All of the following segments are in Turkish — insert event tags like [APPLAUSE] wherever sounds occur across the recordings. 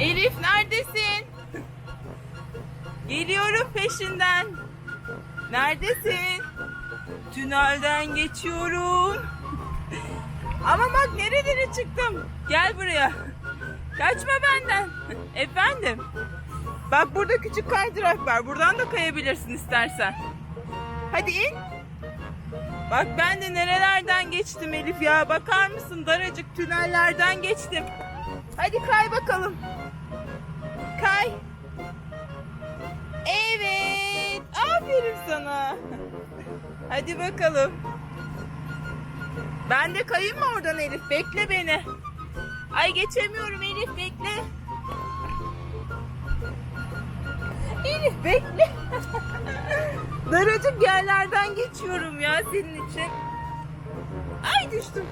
Elif neredesin? Geliyorum peşinden. Neredesin? Tünelden geçiyorum. Ama bak nerelere çıktım. Gel buraya. Kaçma benden. Efendim. Bak burada küçük kaydırak var. Buradan da kayabilirsin istersen. Hadi in. Bak ben de nerelerden geçtim Elif ya. Bakar mısın daracık tünellerden geçtim. Hadi kay bakalım. Kay. Evet. Aferin sana. Hadi bakalım. Ben de kayayım mı oradan Elif? Bekle beni. Ay geçemiyorum Elif bekle. Elif bekle. [LAUGHS] Daracık yerlerden geçiyorum ya senin için. Ay düştüm.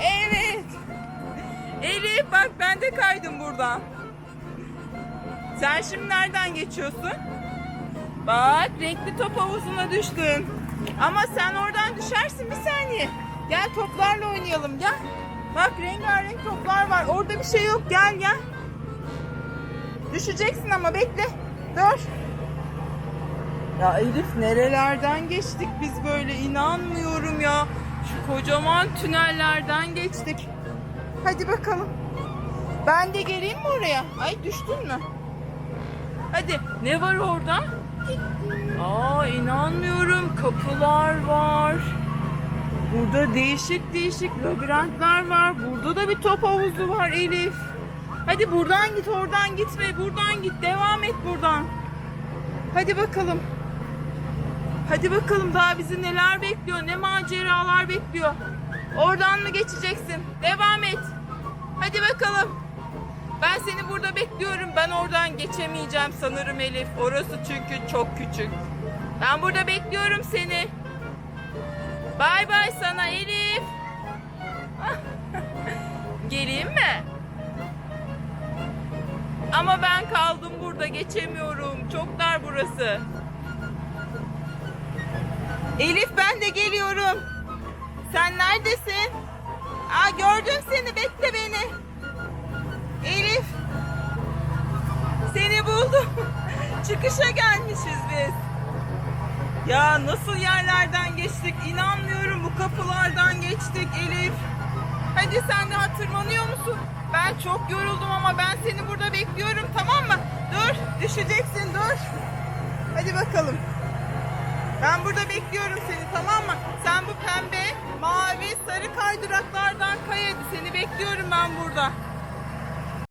Evet. Elif bak ben de kaydım buradan. Sen şimdi nereden geçiyorsun? Bak renkli top havuzuna düştün. Ama sen oradan düşersin bir saniye. Gel toplarla oynayalım gel. Bak rengarenk toplar var. Orada bir şey yok gel gel. Düşeceksin ama bekle. Dur. Ya Elif nerelerden geçtik biz böyle inanmıyorum ya. Şu kocaman tünellerden geçtik. Hadi bakalım. Ben de geleyim mi oraya? Ay düştün mü? Hadi ne var orada? Aa inanmıyorum kapılar var. Burada değişik değişik labirentler var. Burada da bir top havuzu var Elif. Hadi buradan git oradan gitme. Buradan git devam et buradan. Hadi bakalım. Hadi bakalım daha bizi neler bekliyor, ne maceralar bekliyor. Oradan mı geçeceksin? Devam et. Hadi bakalım. Ben seni burada bekliyorum. Ben oradan geçemeyeceğim sanırım Elif. Orası çünkü çok küçük. Ben burada bekliyorum seni. Bay bay sana Elif. [LAUGHS] Geleyim mi? Ama ben kaldım burada geçemiyorum. Çok dar burası. Elif ben de geliyorum. Sen neredesin? Aa gördüm seni bekle beni. Elif. Seni buldum. [LAUGHS] Çıkışa gelmişiz biz. Ya nasıl yerlerden geçtik inanmıyorum bu kapılardan geçtik Elif. Hadi sen de hatırlanıyor musun? Ben çok yoruldum ama ben seni burada bekliyorum tamam mı? Dur düşeceksin dur. Hadi bakalım. Ben burada bekliyorum seni tamam mı? Sen bu pembe, mavi, sarı kaydıraklardan kay hadi. Seni bekliyorum ben burada.